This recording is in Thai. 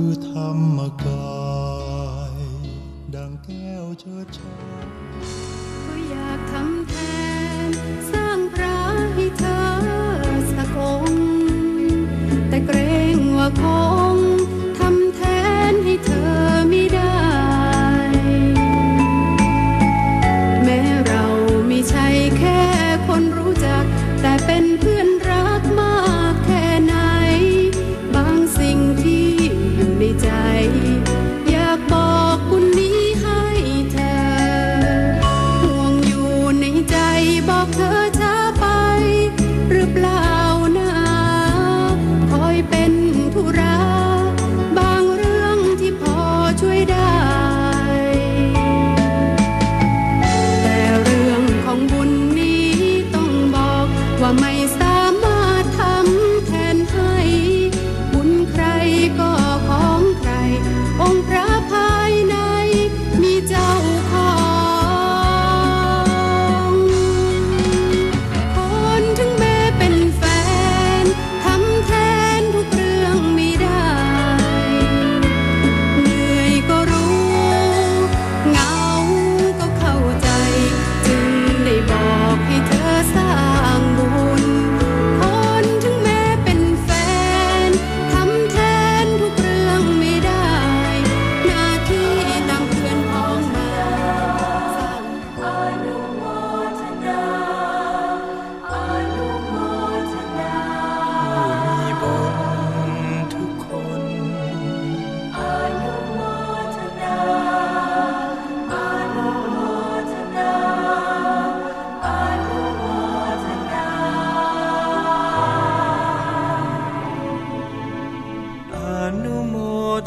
คือธรรมกายดังแก้วเชิดชาก็อยากทำ my